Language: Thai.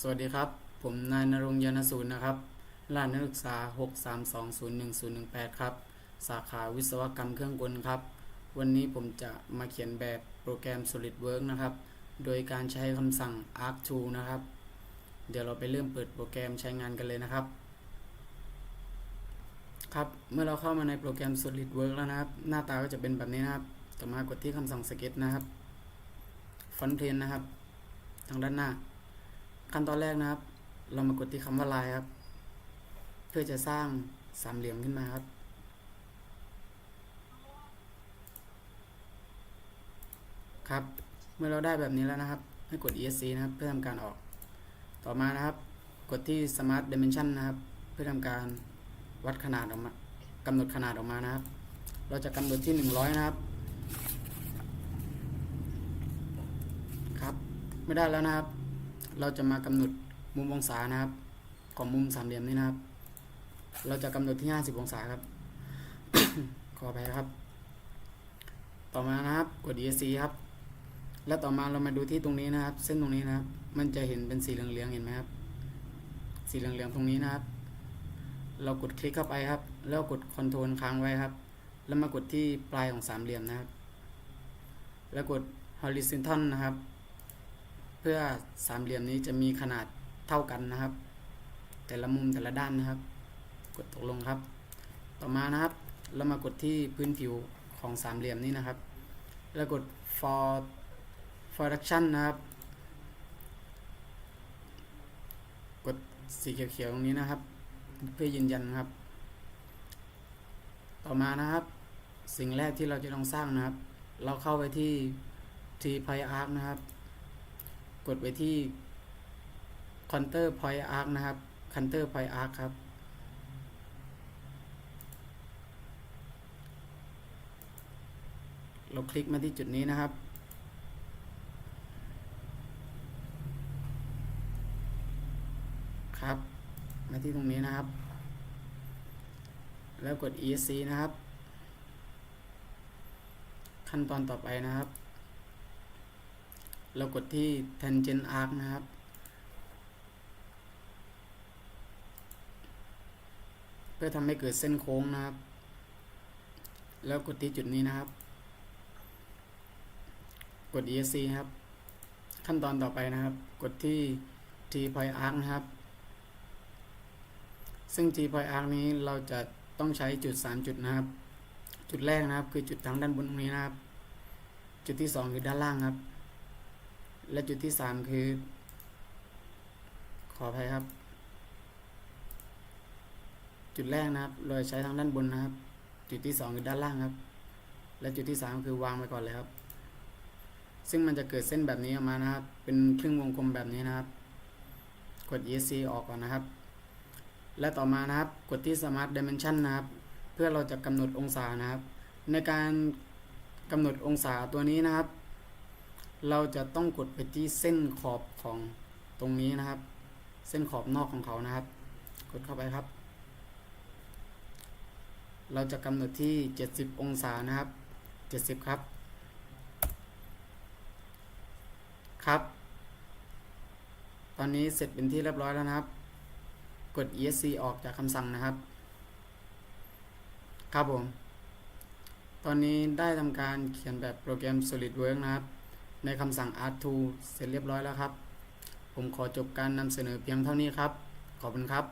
สวัสดีครับ ผมนายนรงยานสูรนะครับรหัสนักศึกษา 632011018 ครับ สาขาวิศวกรรมเครื่องกลครับ วันนี้ผมจะมาเขียนแบบโปรแกรม SolidWorks นะครับ โดยการใช้คำสั่ง arc2 นะครับ เดี๋ยวเราไปเริ่มเปิดโปรแกรมใช้งานกันเลยนะครับ ครับ เมื่อเราเข้ามาในโปรแกรม SolidWorks แล้วนะครับ หน้าตาก็จะเป็นแบบนี้นะครับ ต่อมากดที่คำสั่ง Sketch นะครับ Front p l a n นะครับ ทางด้านหน้า ขั้นตอนแรกนะครับ เรามากดที่คำว่าลายครับ เพื่อจะสร้างสามเหลี่ยมขึ้นมาครับ ครับ เมื่อเราได้แบบนี้แล้วนะครับ ให้กด ESC นะครับ เพื่อทำการออก ต่อมานะครับ กดที่ Smart Dimension นะครับ เพื่อทำการวัดขนาดออกมากำหนดขนาดออกมานะครับ เราจะกำหนดที่ 100 นะครับ ครับ ไม่ได้แล้วนะครับ เราจะมากำหนดมุมองศานะครับ ของมุมสามเหลี่ยมนี้นะครับ เราจะกำหนดที่50องศาครับ ขอไปครับ ต่อมานะครับกด ESC ครับ แล้วต่อมาเรามาดูที่ตรงนี้นะครับ เส้นตรงนี้นะครับ มันจะเห็นเป็นสีเหลืองๆเห็นไหมครับ สีเหลืองๆตรงนี้นะครับ เรากดคลิกเข้าไปครับ แล้วกดคอนโทรลค้างไว้ครับ แล้วมากดที่ปลายของสามเหลี่ยมนะครับ แล้วกด horizontal นะครับ พื่อสามเหลี่ยมนี้จะมีขนาดเท่ากันนะครับ แต่ละมุมแต่ละด้านนะครับ กดตกลงครับ ต่อมานะครับ เรามากดที่พื้นผิวของสามเหลี่ยมนี้นะครับ แล้วกด for for action นะครับ กดสีเขียวๆตรงนี้นะครับ เพื่อยืนยันครับ ต่อมานะครับ สิ่งแรกที่เราจะต้องสร้างนะครับ เราเข้าไปที่ t p y arc นะครับ กดไปที่ counter point arc นะครับ counter point arc ครับ เราคลิกมาที่จุดนี้นะครับ ครับ มาที่ตรงนี้นะครับ แล้วกด ESC นะครับ ขั้นตอนต่อไปนะครับ เรากดที่ tangent arc นะครับ เพื่อทำให้เกิดเส้นโค้งนะครับ แล้วกดที่จุดนี้นะครับ กด ESC ครับ ขั้นตอนต่อไปนะครับ กดที่ T point arc นะครับ ซึ่ง T point arc นี้เราจะต้องใช้จุด 3 จุดนะครับ จุดแรกนะครับ คือจุดทางด้านบนตรงนี้นะครับ จุดที่ 2 คือด้านล่างครับ และจุดที่ 3 คือ ขออภัยครับ จุดแรกนะครับ เราใช้ทางด้านบนนะครับ จุดที่ 2 คือด้านล่างครับ และจุดที่ 3 คือวางไว้ก่อนเลยครับ ซึ่งมันจะเกิดเส้นแบบนี้ออกมานะครับ เป็นครึ่งวงกลมแบบนี้นะครับ กด ESC ออกก่อนนะครับ และต่อมานะครับ กดที่ Smart Dimension นะครับ เพื่อเราจะกำหนดองศานะครับ ในการกำหนดองศาตัวนี้นะครับ เราจะต้องกดไปที่เส้นขอบของตรงนี้นะครับ เส้นขอบนอกของเขานะครับ กดเข้าไปครับ เราจะกำหนดที่ 70 องศานะครับ 70 ครับ ครับ ตอนนี้เสร็จเป็นที่เรียบร้อยแล้วนะครับ กด ESC ออกจากคำสั่งนะครับ ครับผม ตอนนี้ได้ทำการเขียนแบบโปรแกรม SolidWorks นะครับ ในคำสั่ง Art2 เสร็จเรียบร้อยแล้วครับ ผมขอจบการนำเสนอเพียงเท่านี้ครับ ขอบคุณครับ